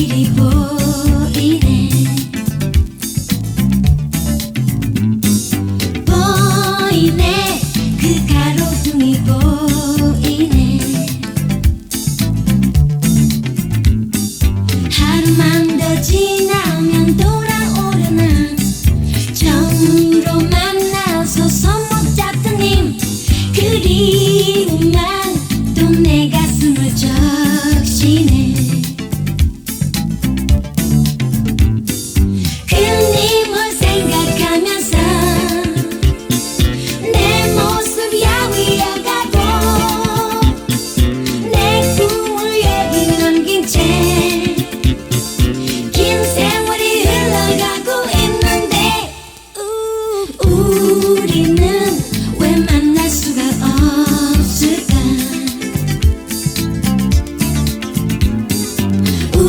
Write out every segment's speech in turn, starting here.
Beautiful.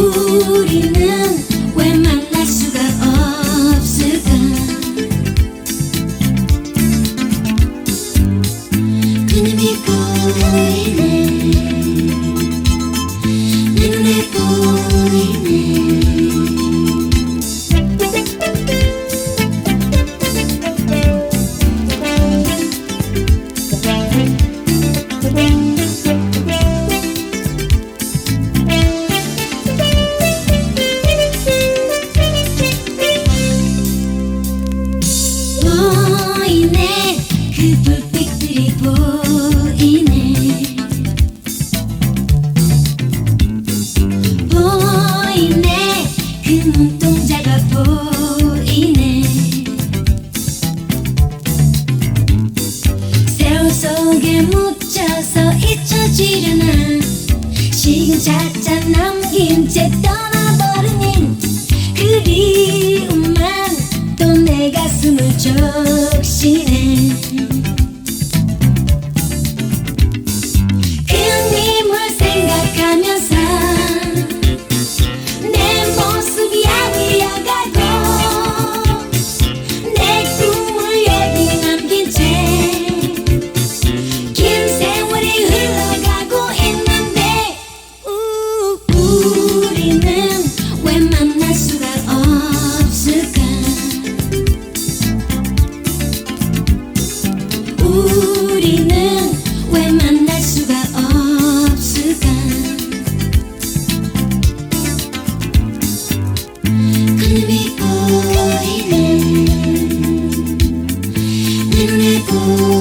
우리는 왜만 그 불빛들이 보이네. 보이네. 그 눈동자가 보이네. 세월 속에 묻혀서 잊혀지려나 시간차차 남긴 채 떠나버리는 그리움만 또 내 가슴을 적 우리는 왜 만날 수가 없을까? 그님이 보이네 내 눈에 보이